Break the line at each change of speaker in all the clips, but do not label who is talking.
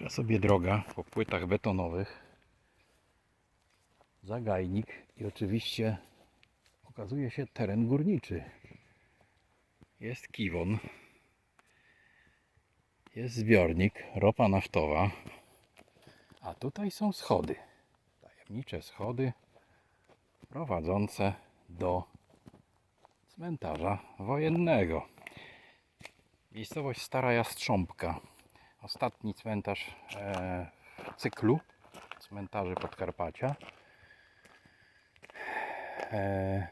Idzie sobie droga po płytach betonowych. Zagajnik i oczywiście okazuje się teren górniczy. Jest kiwon. Jest zbiornik, ropa naftowa. A tutaj są schody. Tajemnicze schody prowadzące do cmentarza wojennego. Miejscowość Stara Jastrząbka. Ostatni cmentarz e, w cyklu cmentarzy Podkarpacia. E,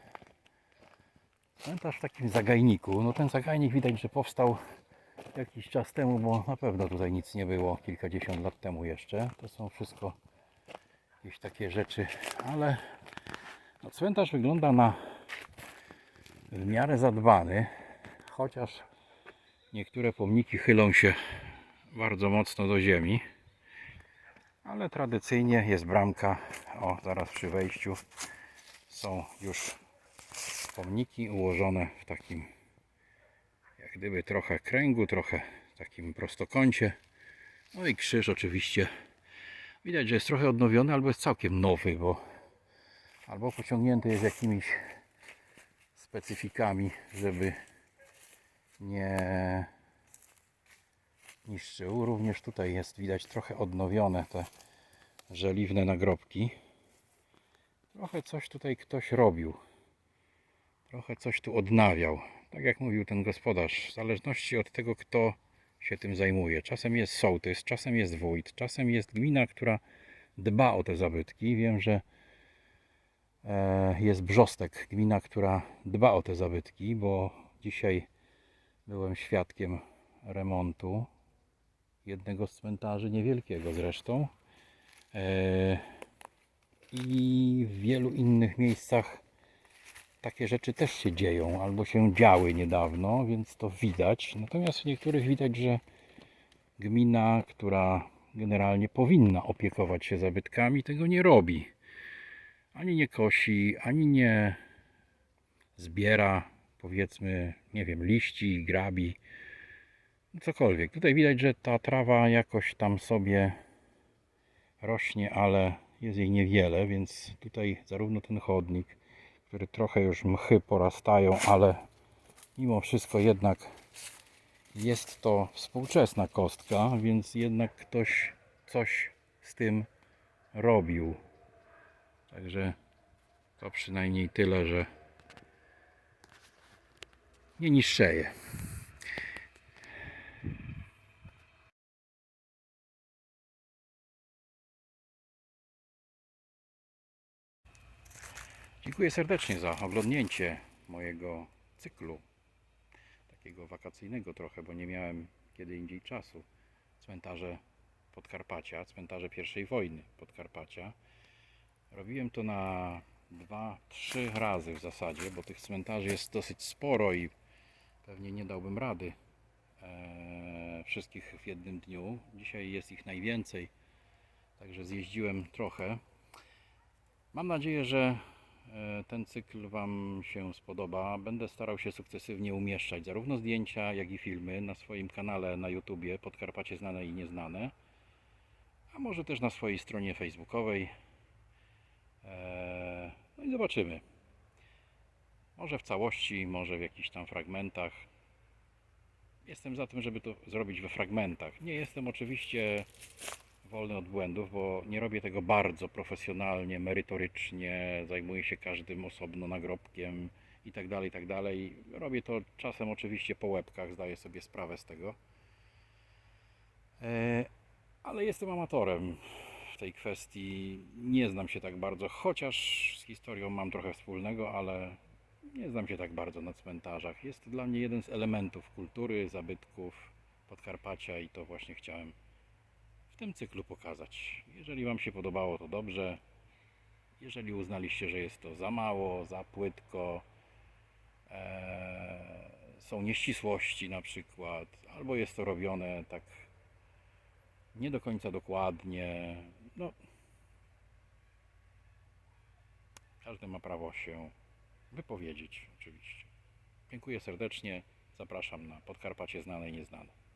cmentarz w takim zagajniku. No ten zagajnik widać, że powstał jakiś czas temu, bo na pewno tutaj nic nie było kilkadziesiąt lat temu jeszcze. To są wszystko jakieś takie rzeczy, ale no, cmentarz wygląda na w miarę zadbany, chociaż niektóre pomniki chylą się bardzo mocno do ziemi. Ale tradycyjnie jest bramka. O, zaraz przy wejściu są już pomniki ułożone w takim jak gdyby trochę kręgu, trochę takim prostokącie. No i krzyż oczywiście. Widać, że jest trochę odnowiony albo jest całkiem nowy, bo albo pociągnięty jest jakimiś specyfikami, żeby nie Również tutaj jest widać trochę odnowione te żeliwne nagrobki. Trochę coś tutaj ktoś robił. Trochę coś tu odnawiał. Tak jak mówił ten gospodarz, w zależności od tego, kto się tym zajmuje. Czasem jest sołtys, czasem jest wójt, czasem jest gmina, która dba o te zabytki. Wiem, że e, jest Brzostek, gmina, która dba o te zabytki, bo dzisiaj byłem świadkiem remontu jednego z cmentarzy, niewielkiego zresztą. E, I w wielu innych miejscach takie rzeczy też się dzieją, albo się działy niedawno, więc to widać. Natomiast w niektórych widać, że gmina, która generalnie powinna opiekować się zabytkami, tego nie robi. Ani nie kosi, ani nie zbiera, powiedzmy, nie wiem, liści, grabi, cokolwiek. Tutaj widać, że ta trawa jakoś tam sobie rośnie, ale jest jej niewiele, więc tutaj zarówno ten chodnik, który trochę już mchy porastają, ale mimo wszystko jednak jest to współczesna kostka, więc jednak ktoś coś z tym robił. Także to przynajmniej tyle, że nie niszczeje. Dziękuję serdecznie za oglądnięcie mojego cyklu. Takiego wakacyjnego trochę, bo nie miałem kiedy indziej czasu. Cmentarze Podkarpacia, cmentarze I wojny Podkarpacia. Robiłem to na dwa, trzy razy w zasadzie, bo tych cmentarzy jest dosyć sporo i pewnie nie dałbym rady e, wszystkich w jednym dniu. Dzisiaj jest ich najwięcej, także zjeździłem trochę. Mam nadzieję, że ten cykl Wam się spodoba. Będę starał się sukcesywnie umieszczać zarówno zdjęcia, jak i filmy na swoim kanale na YouTubie Podkarpacie Znane i Nieznane, a może też na swojej stronie facebookowej. E, No i zobaczymy. Może w całości, może w jakichś tam fragmentach. Jestem za tym, żeby to zrobić we fragmentach. Nie jestem oczywiście wolny od błędów, bo nie robię tego bardzo profesjonalnie, merytorycznie, zajmuję się każdym osobno nagrobkiem i tak dalej, i tak dalej. Robię to czasem oczywiście po łebkach, zdaję sobie sprawę z tego. E, Ale jestem amatorem w tej kwestii. Nie znam się tak bardzo, chociaż z historią mam trochę wspólnego, ale nie znam się tak bardzo na cmentarzach. Jest to dla mnie jeden z elementów kultury, zabytków Podkarpacia i to właśnie chciałem w tym cyklu pokazać. Jeżeli Wam się podobało, to dobrze. Jeżeli uznaliście, że jest to za mało, za płytko, e, są nieścisłości na przykład, albo jest to robione tak nie do końca dokładnie, no każdy ma prawo się wypowiedzieć oczywiście. Dziękuję serdecznie. Zapraszam na Podkarpacie Znane i Nieznane.